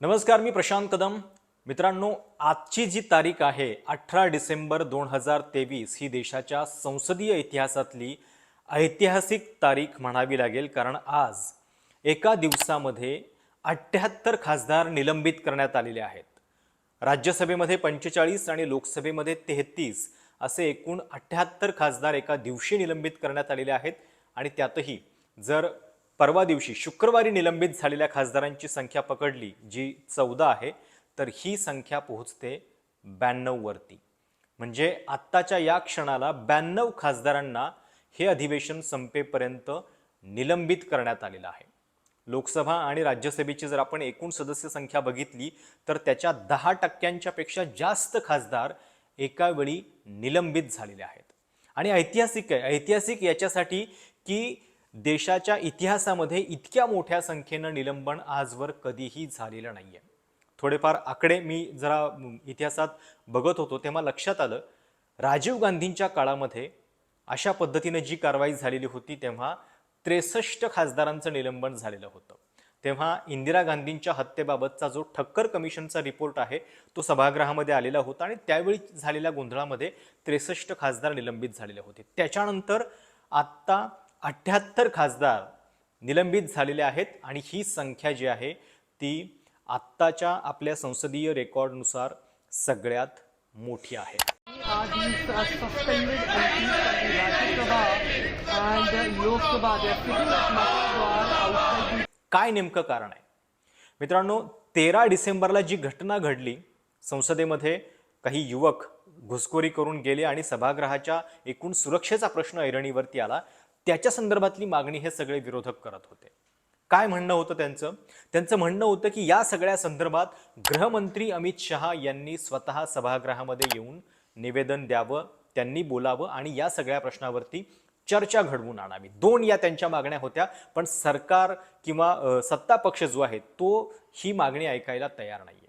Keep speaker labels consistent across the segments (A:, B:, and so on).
A: नमस्कार मी प्रशांत कदम. मित्रांनो आजची जी तारीख आहे अठरा डिसेंबर दोन हजार तेवीस ही देशाच्या संसदीय इतिहासातली ऐतिहासिक तारीख म्हणावी लागेल कारण आज एका दिवसामध्ये अठ्ठ्याहत्तर खासदार निलंबित करण्यात आलेले आहेत. राज्यसभेमध्ये पंचेचाळीस आणि लोकसभेमध्ये तेहतीस असे एकूण अठ्ठ्याहत्तर खासदार एका दिवशी निलंबित करण्यात आलेले आहेत. आणि त्यातही जर परवा दिवशी शुक्रवारी निलंबित झालेल्या खासदारांची संख्या पकडली जी चौदा आहे तर ही संख्या पोहोचते ब्याण्णववरती म्हणजे आत्ताच्या या क्षणाला ब्याण्णव खासदारांना हे अधिवेशन संपेपर्यंत निलंबित करण्यात आलेलं आहे. लोकसभा आणि राज्यसभेची जर आपण एकूण सदस्य संख्या बघितली तर त्याच्या दहा टक्क्यांच्या पेक्षा जास्त खासदार एका वेळी निलंबित झालेले आहेत. आणि ऐतिहासिक आहे ऐतिहासिक याच्यासाठी की देशाच्या इतिहासामध्ये इतक्या मोठ्या संख्येनं निलंबन आजवर कधीही झालेलं नाही आहे थोडेफार आकडे मी जरा इतिहासात बघत होतो तेव्हा लक्षात आलं राजीव गांधींच्या काळामध्ये अशा पद्धतीने जी कारवाई झालेली होती तेव्हा त्रेसष्ट खासदारांचं निलंबन झालेलं होतं. तेव्हा इंदिरा गांधींच्या हत्येबाबतचा जो ठक्कर कमिशनचा रिपोर्ट आहे तो सभागृहामध्ये आलेला होता आणि त्यावेळी झालेल्या गोंधळामध्ये त्रेसष्ट खासदार निलंबित झालेले होते. त्याच्यानंतर आत्ता अठ्ठ्याहत्तर खासदार निलंबित झालेले आहेत आणि ही संख्या जी आहे ती आत्ताच्या आपल्या संसदीय रेकॉर्डनुसार सगळ्यात मोठी आहे. काय नेमकं कारण आहे? मित्रांनो तेरा डिसेंबरला जी घटना घडली संसदेमध्ये काही युवक घुसखोरी करून गेले आणि सभागृहाच्या एकूण सुरक्षेचा प्रश्न ऐरणीवरती आला त्याच्या संदर्भातली मागणी हे सगळे विरोधक करत होते. काय म्हणणं होतं त्यांचं? त्यांचं म्हणणं होतं की या सगळ्या संदर्भात गृहमंत्री अमित शहा यांनी स्वतः सभागृहामध्ये येऊन निवेदन द्यावं त्यांनी बोलावं आणि या सगळ्या प्रश्नावरती चर्चा घडवून आणावी. दोन या त्यांच्या मागण्या होत्या पण सरकार किंवा सत्ता पक्ष जो आहे तो ही मागणी ऐकायला तयार नाही आहे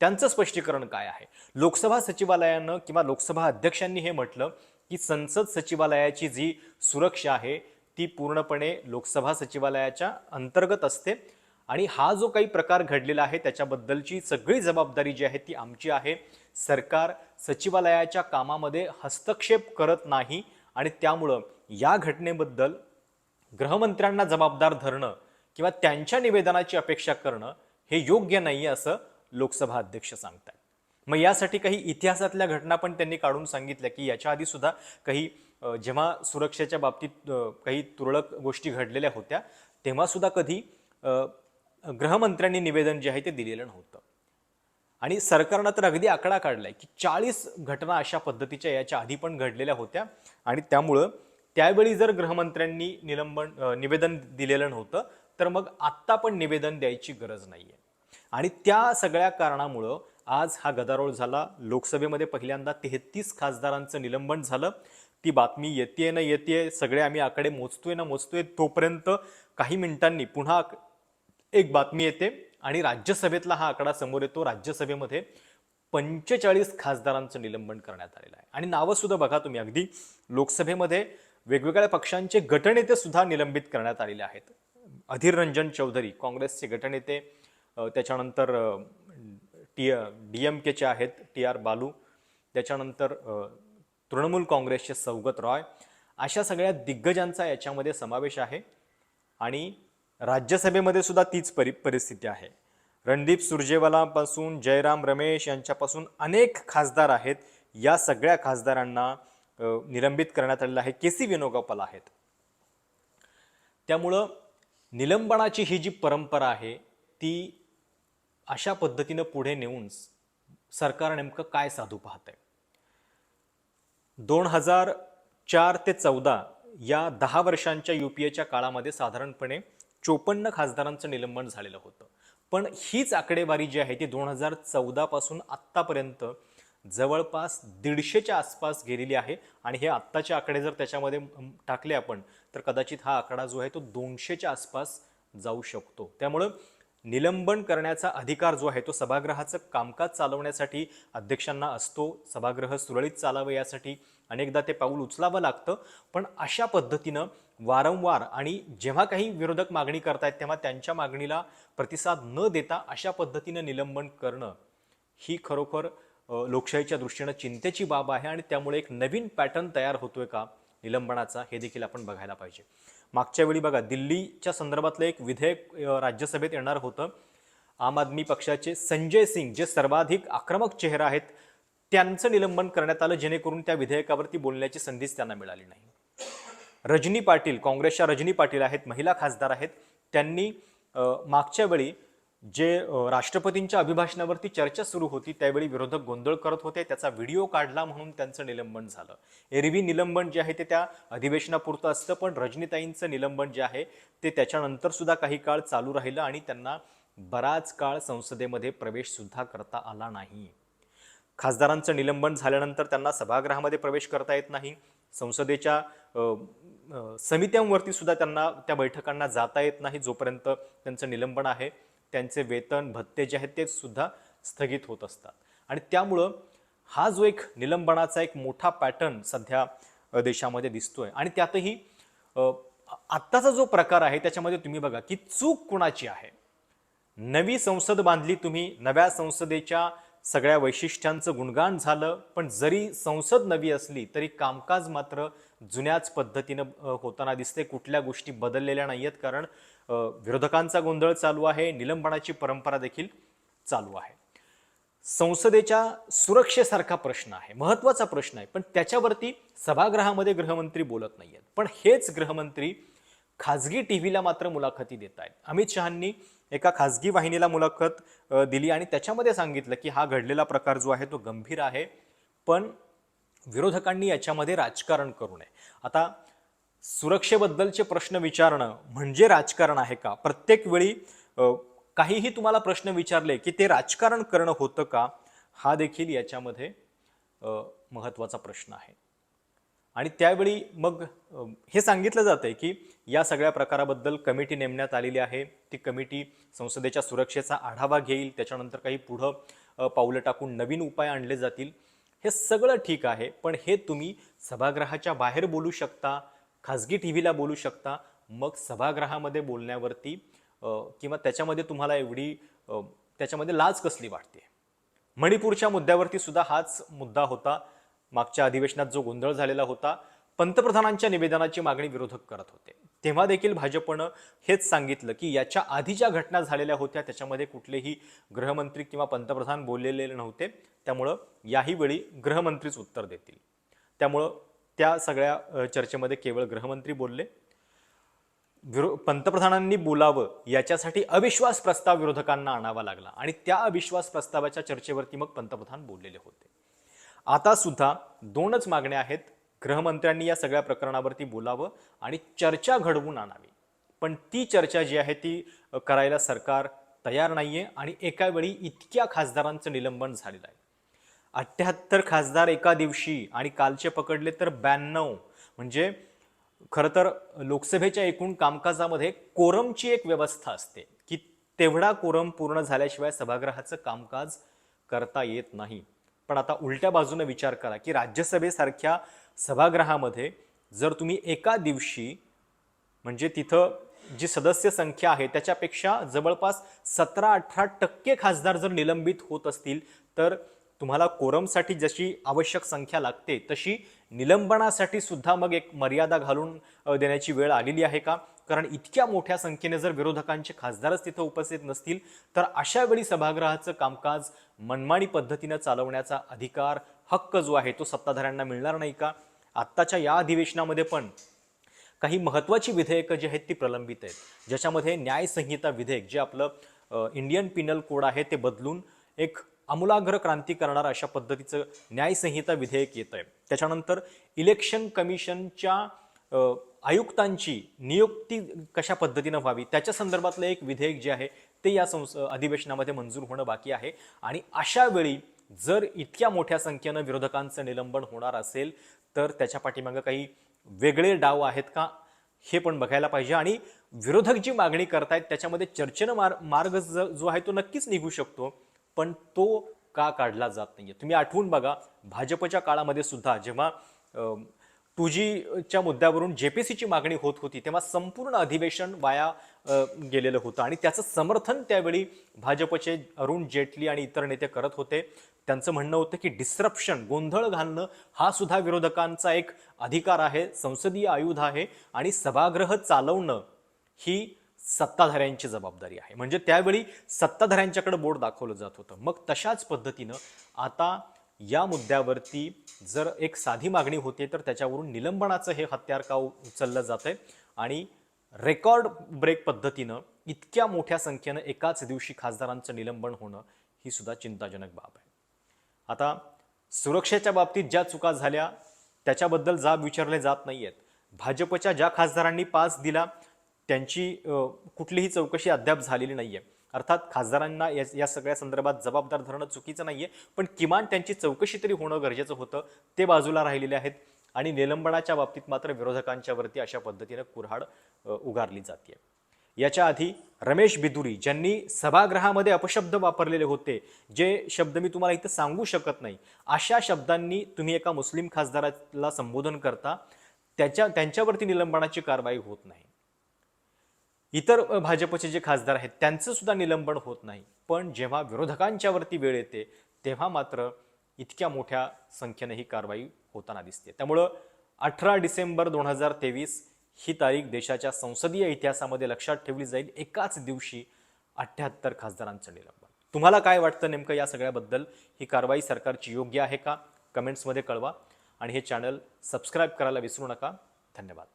A: त्यांचं स्पष्टीकरण काय आहे? लोकसभा सचिवालयानं किंवा लोकसभा अध्यक्षांनी हे म्हटलं की संसद सचिवालयाची जी सुरक्षा आहे ती पूर्णपणे लोकसभा सचिवालयाच्या अंतर्गत असते. आणि हा जो काही प्रकार घडलेला आहे त्याच्याबद्दलची सगळी जबाबदारी जी आहे ती आमची आहे. सरकार सचिवालयाच्या कामामध्ये हस्तक्षेप करत नाही आणि त्यामुळं या घटनेबद्दल गृहमंत्र्यांना जबाबदार धरणं किंवा त्यांच्या निवेदनाची अपेक्षा करणं हे योग्य नाही असं लोकसभा अध्यक्ष सांगतात मग यासाठी काही इतिहासातल्या घटना पण त्यांनी काढून सांगितल्या की याच्या आधी सुद्धा काही जेव्हा सुरक्षेच्या बाबतीत काही तुरळक गोष्टी घडलेल्या होत्या तेव्हा सुद्धा कधी गृहमंत्र्यांनी निवेदन जे आहे ते दिलेलं नव्हतं. आणि सरकारनं तर अगदी आकडा काढलाय की चाळीस घटना अशा पद्धतीच्या याच्या आधी पण घडलेल्या होत्या आणि त्यामुळं त्यावेळी जर गृहमंत्र्यांनी निलंबन निवेदन दिलेलं नव्हतं तर मग आत्ता पण निवेदन द्यायची गरज नाही आहे आणि त्या सगळ्या कारणामुळं आज हा गदारोळ झाला. लोकसभेमध्ये पहिल्यांदा तेहतीस खासदारांचं निलंबन झालं. ती बातमी येते ना येते सगळे आम्ही आकडे मोजतोय ना मोजतोय तोपर्यंत काही मिनिटांनी पुन्हा एक बातमी येते. आणि राज्यसभेतला हा आकडा समोर येतो. राज्यसभेमध्ये पंचेचाळीस खासदारांचं निलंबन करण्यात आलेलं आहे. आणि नावंसुद्धा बघा तुम्ही अगदी. लोकसभेमध्ये वेगवेगळ्या पक्षांचे गटनेते सुद्धा निलंबित करण्यात आलेले आहेत. अधीर रंजन चौधरी काँग्रेसचे गटनेते त्याच्यानंतर टी डी एम केचे आहेत टी आर बालू. त्याच्यानंतर तृणमूल काँग्रेसचे सौगत रॉय. अशा सगळ्या दिग्गजांचा याच्यामध्ये समावेश आहे. आणि राज्यसभेमध्ये सुद्धा तीच परि परिस्थिती आहे. रणदीप सुरजेवालापासून जयराम रमेश यांच्यापासून अनेक खासदार आहेत. या सगळ्या खासदारांना निलंबित करण्यात आलेलं आहे. के सी वेणुगोपाल आहेत. त्यामुळं निलंबनाची ही जी परंपरा आहे ती अशा पद्धतीनं पुढे नेऊन सरकार नेमकं काय साधू पाहत आहे दोन हजार चार ते चौदा या दहा वर्षांच्या यू पी एच्या काळामध्ये साधारणपणे चोपन्न खासदारांचं निलंबन झालेलं होतं. पण हीच आकडेवारी जी आहे ती दोन हजार चौदापासून आत्तापर्यंत जवळपास दीडशेच्या आसपास गेलेली आहे आणि हे आत्ताचे आकडे जर त्याच्यामध्ये टाकले आपण तर कदाचित हा आकडा जो आहे तो दोनशेच्या आसपास जाऊ शकतो. त्यामुळं निलंबन करण्याचा अधिकार जो आहे तो सभागृहाचं कामकाज चालवण्यासाठी अध्यक्षांना असतो. सभागृह सुरळीत चालावं यासाठी अनेकदा ते पाऊल उचलावं लागतं. पण अशा पद्धतीनं वारंवार आणि जेव्हा काही विरोधक मागणी करतायत तेव्हा त्यांच्या मागणीला प्रतिसाद न देता अशा पद्धतीनं निलंबन करणं ही खरोखर लोकशाहीच्या दृष्टीनं चिंतेची बाब आहे आणि त्यामुळे एक नवीन पॅटर्न तयार होतोय का? निलंबनाचा हे देखील आपण बघायला पाहिजे. मागच्या वेळी बघा दिल्लीच्या संदर्भातलं एक विधेयक राज्यसभेत येणार होतं. आम आदमी पक्षाचे संजय सिंग जे सर्वाधिक आक्रमक चेहरा आहेत त्यांचं निलंबन करण्यात आलं जेणेकरून त्या विधेयकावरती बोलण्याची संधीच त्यांना मिळाली नाही. रजनी पाटील काँग्रेसच्या रजनी पाटील आहेत महिला खासदार आहेत त्यांनी मागच्या वेळी जे राष्ट्रपतींच्या अभिभाषणावरती चर्चा सुरू होती त्यावेळी विरोधक गोंधळ करत होते. त्याचा व्हिडिओ काढला म्हणून त्यांचं निलंबन झालं. एरवी निलंबन जे आहे ते त्या अधिवेशनापुरतं असतं पण रजनीताईंचं निलंबन जे आहे ते त्याच्यानंतर सुद्धा काही काळ चालू राहिलं आणि त्यांना बराच काळ संसदेमध्ये प्रवेश सुद्धा करता आला नाही. खासदारांचं निलंबन झाल्यानंतर त्यांना सभागृहामध्ये प्रवेश करता येत नाही. संसदेच्या समित्यांवरती सुद्धा त्यांना त्या बैठकांना जाता येत नाही जोपर्यंत त्यांचं निलंबन आहे. त्यांचे वेतन भत्ते जे आहेत ते सुद्धा स्थगित होत असतात. आणि त्यामुळं हा जो एक निलंबनाचा एक मोठा पॅटर्न सध्या देशामध्ये दिसतोय. आणि त्यातही आत्ताचा जो प्रकार आहे त्याच्यामध्ये तुम्ही बघा की चूक कुणाची आहे? नवी संसद बांधली तुम्ही नव्या संसदेच्या सगळ्या वैशिष्ट्यांचं गुणगान झालं पण जरी संसद नवी असली तरी कामकाज मात्र जुन्याच पद्धतीनं होताना दिसते. कुठल्या गोष्टी बदललेल्या नाही आहेत कारण विरोधकांचा गोंधळ चालू आहे. निलंबनाची परंपरा देखील चालू आहे. संसदेच्या सुरक्षेसारखा प्रश्न आहे. महत्त्वाचा प्रश्न आहे. पण त्याच्यावरती सभागृहामध्ये गृहमंत्री बोलत नाही आहेत पण हेच गृहमंत्री खाजगी टी व्हीला मात्र मुलाखती देत आहेत. अमित शहांनी एका खाजगी वाहिनीला मुलाखत दिली आणि त्याच्यामध्ये सांगितलं की हा घडलेला प्रकार जो आहे तो गंभीर आहे. पण विरोधकांनी याच्यामध्ये राजकारण करू नये. आता सुरक्षेबद्दलचे प्रश्न विचारणं म्हणजे राजकारण आहे का? प्रत्येक वेळी काहीही तुम्हाला प्रश्न विचारले की ते राजकारण करणं होतं का? हा देखील याच्यामध्ये महत्त्वाचा प्रश्न आहे. आणि त्यावेळी मग हे सांगितलं जातंय की या सगळ्या प्रकाराबद्दल कमिटी नेमण्यात आलेली आहे. ती कमिटी संसदेच्या सुरक्षेचा आढावा घेईल. त्याच्यानंतर काही पुढं पावलं टाकून नवीन उपाय आणले जातील. हे सगळं ठीक आहे पण हे तुम्ही सभागृहाच्या बाहेर बोलू शकता खाजगी टी व्हीला बोलू शकता. मग सभागृहामध्ये बोलण्यावरती किंवा त्याच्यामध्ये तुम्हाला एवढी त्याच्यामध्ये लाज कसली वाटते? मणिपूरच्या मुद्द्यावरती सुद्धा हाच मुद्दा होता. मागच्या अधिवेशनात जो गोंधळ झालेला होता पंतप्रधानांच्या निवेदनाची मागणी विरोधक करत होते. तेव्हा देखील भाजपनं हेच सांगितलं की याच्या आधी ज्या घटना झालेल्या होत्या त्याच्यामध्ये कुठलेही गृहमंत्री किंवा पंतप्रधान बोललेले नव्हते. त्यामुळं याही वेळी गृहमंत्रीच उत्तर देतील. त्यामुळं त्या सगळ्या चर्चेमध्ये केवळ गृहमंत्री बोलले. विरो पंतप्रधानांनी बोलावं याच्यासाठी अविश्वास प्रस्ताव विरोधकांना आणावा लागला आणि त्या अविश्वास प्रस्तावाच्या चर्चेवरती मग पंतप्रधान बोललेले होते. आता सुद्धा दोनच मागण्या आहेत गृहमंत्र्यांनी या सगळ्या प्रकरणावरती बोलावं आणि चर्चा घडवून आणावी. पण ती चर्चा जी आहे ती करायला सरकार तयार नाही आहे आणि एका वेळी इतक्या खासदारांचं निलंबन झालेलं आहे. अठ्ठ्याहत्तर खासदार एका दिवशी आणि कालचे पकडले तर ब्याण्णव. म्हणजे खरं तर लोकसभेच्या एकूण कामकाजामध्ये कोरमची एक व्यवस्था असते की तेवढा कोरम पूर्ण झाल्याशिवाय सभागृहाचं कामकाज करता येत नाही. पण आता उलट्या बाजूने विचार करा की राज्यसभेसारख्या सभागृहामध्ये जर तुम्ही एका दिवशी म्हणजे तिथं जी सदस्य संख्या आहे त्याच्यापेक्षा जवळपास सतरा अठरा टक्के खासदार जर निलंबित होत असतील तर तुम्हाला कोरमसाठी जशी आवश्यक संख्या लागते तशी निलंबनासाठी सुद्धा मग एक मर्यादा घालून देण्याची वेळ आलेली आहे का? कारण इतक्या मोठ्या संख्येने जर विरोधकांचे खासदारच तिथं उपस्थित नसतील तर अशा वेळी सभागृहाचं कामकाज मनमानी पद्धतीनं चालवण्याचा अधिकार हक्क जो आहे तो सत्ताधाऱ्यांना मिळणार नाही का? आत्ताच्या या अधिवेशनामध्ये पण काही महत्त्वाची विधेयकं जी आहेत ती प्रलंबित आहेत. ज्याच्यामध्ये न्यायसंहिता विधेयक जे आपलं इंडियन पिनल कोड आहे ते बदलून एक आमूलाग्र क्रांती करणार अशा पद्धतीचं न्यायसंहिता विधेयक येत आहे त्याच्यानंतर इलेक्शन कमिशनच्या आयुक्तांची नियुक्ती कशा पद्धतीनं व्हावी त्याच्या संदर्भातलं एक विधेयक जे आहे ते या संस अधिवेशनामध्ये मंजूर होणं बाकी आहे. आणि अशा वेळी जर इतक्या मोठ्या संख्येनं विरोधकांचं निलंबन होणार असेल तर त्याच्या पाठीमागं काही वेगळे डाव आहेत का हे पण बघायला पाहिजे. आणि विरोधक जी मागणी करतायत त्याच्यामध्ये चर्चेनं मार मार्ग जो आहे तो नक्कीच निघू शकतो. पण तो का काढला जात नाही आहे तुम्ही आठवून बघा भाजपच्या काळामध्ये सुद्धा जेव्हा टू जीच्या मुद्द्यावरून जे पी सीची मागणी होत होती तेव्हा संपूर्ण अधिवेशन वाया गेलेलं होतं. आणि त्याचं समर्थन त्यावेळी भाजपचे अरुण जेटली आणि इतर नेते करत होते. त्यांचं म्हणणं होतं की डिस्रप्शन गोंधळ घालणं हा सुद्धा विरोधकांचा एक अधिकार आहे संसदीय आयुध आहे. आणि सभागृह चालवणं ही सत्ताधाऱ्यांची जबाबदारी आहे. म्हणजे त्यावेळी सत्ताधाऱ्यांच्याकडे बोट दाखवलं जात होतं. मग तशाच पद्धतीनं आता या मुद्द्यावरती जर एक साधी मागणी होते तर त्याच्यावरून निलंबनाचं हे हत्यार का उचललं जातंय? आणि रेकॉर्ड ब्रेक पद्धतीनं इतक्या मोठ्या संख्येनं एकाच दिवशी खासदारांचं निलंबन होणं ही सुद्धा चिंताजनक बाब आहे. आता सुरक्षेच्या बाबतीत ज्या चुका झाल्या त्याच्याबद्दल जाब विचारले जात नाही आहेत भाजपच्या ज्या खासदारांनी पास दिला त्यांची कुठलीही चौकशी अद्याप झालेली नाही आहे अर्थात खासदारांना या या सगळ्या संदर्भात जबाबदार धरणं चुकीचं नाही आहे पण किमान त्यांची चौकशी तरी होणं गरजेचं होतं ते बाजूला राहिलेले आहेत आणि निलंबनाच्या बाबतीत मात्र विरोधकांच्यावरती अशा पद्धतीनं कुऱ्हाड उगारली जाते याच्या आधी रमेश बिदुरी ज्यांनी सभागृहामध्ये अपशब्द वापरलेले होते जे शब्द मी तुम्हाला इथं सांगू शकत नाही अशा शब्दांनी तुम्ही एका मुस्लिम खासदाराला संबोधन करता त्याच्या त्यांच्यावरती निलंबनाची कारवाई होत नाही. इतर भाजपचे जे खासदार आहेत त्यांचं सुद्धा निलंबन होत नाही. पण जेव्हा विरोधकांच्यावरती वेळ येते तेव्हा मात्र इतक्या मोठ्या संख्येने ही कारवाई होताना दिसते. त्यामुळं अठरा डिसेंबर दोन हजार तेवीस ही तारीख देशाच्या संसदीय इतिहासामध्ये लक्षात ठेवली जाईल. एकाच दिवशी अठ्ठ्याहत्तर खासदारांचं निलंबन. तुम्हाला काय वाटतं नेमकं या सगळ्याबद्दल? ही कारवाई सरकारची योग्य आहे का? कमेंट्समध्ये कळवा. आणि हे चॅनल सबस्क्राईब करायला विसरू नका. धन्यवाद.